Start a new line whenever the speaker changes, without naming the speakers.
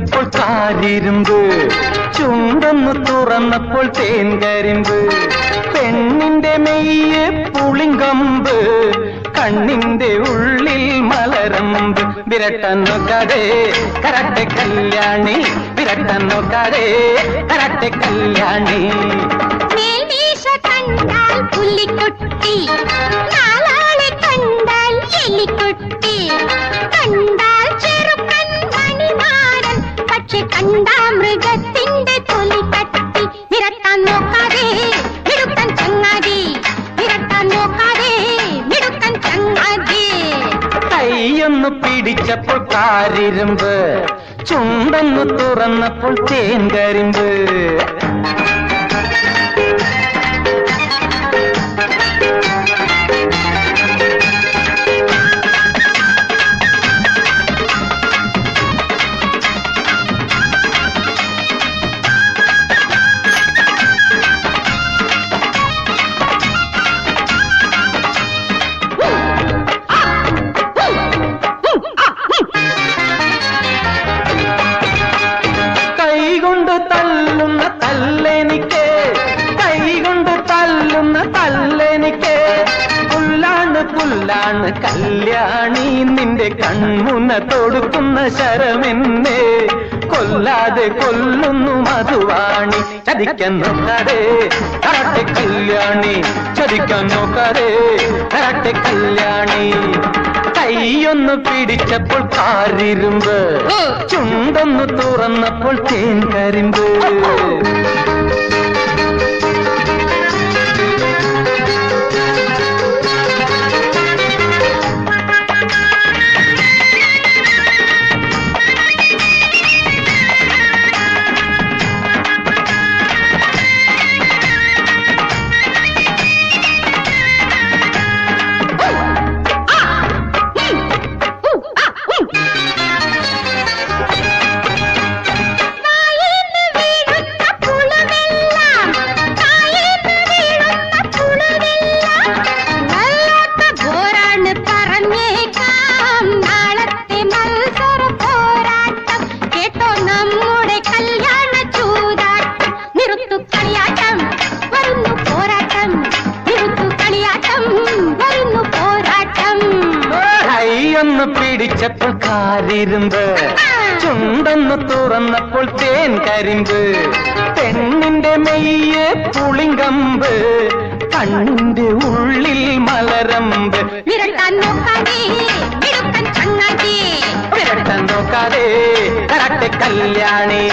പിടിച്ചപ്പോൾ കാരിരുമ്പ് ചുണ്ടൊന്ന് തുറന്നപ്പോൾ തേൻ കരിമ്പ് പെണ്ണിന്റെ മെയ്യ് പുളിങ്കമ്പ് കണ്ണിന്റെ ഉള്ളിൽ മലരമ്പ്. വിരട്ടൻ നോക്കാതെ കരട്ടെ കല്യാണി വിരട്ടൻ നോക്കാതെ കരട്ടെ കല്യാണി.
കണ്ടാൽ പുലിക്കുട്ടി കണ്ടാ മൃഗത്തിന്റെ തൊലി കട്ടി വിരട്ടാൻ നോക്കാതെ മിടുക്കൻ ചങ്ങാതി. വിരട്ടാൻ നോക്കാതെ മിടുക്കൻ ചങ്ങാതി.
കൈയൊന്ന് പിടിച്ചപ്പോൾ കാരിരുമ്പ് ചുണ്ടൊന്ന് തുറന്നപ്പോൾ തേൻകരിമ്പ്. കൈകൊണ്ട് കല്യാണി നിന്റെ കൺമുന തൊടുക്കുന്ന ശരമെന്നെ കൊല്ലാതെ കൊല്ലുന്നു മധുവാണി. ചതിക്കാൻ നോക്കാതെ കല്യാണി ചതിക്കാൻ നോക്കാതെ കരട്ടെ കല്യാണി. കൈയൊന്ന് പിടിച്ചപ്പോൾ കാരിരുമ്പ് ചുണ്ടൊന്ന് തുറന്നപ്പോൾ തേൻ കരിമ്പ്. പിടിച്ചപ്പോൾ കാലിരുമ്പ് ചുണ്ടൊന്ന് തുറന്നപ്പോൾ തേൻ കരിമ്പ് പെണ്ണിന്റെ മെയ്യ് പുളിങ്കമ്പ് കണ്ണിന്റെ ഉള്ളിൽ മലരമ്പ്. വിരട്ടാൻ നോക്കാതെ കരട്ടെ കല്യാണി.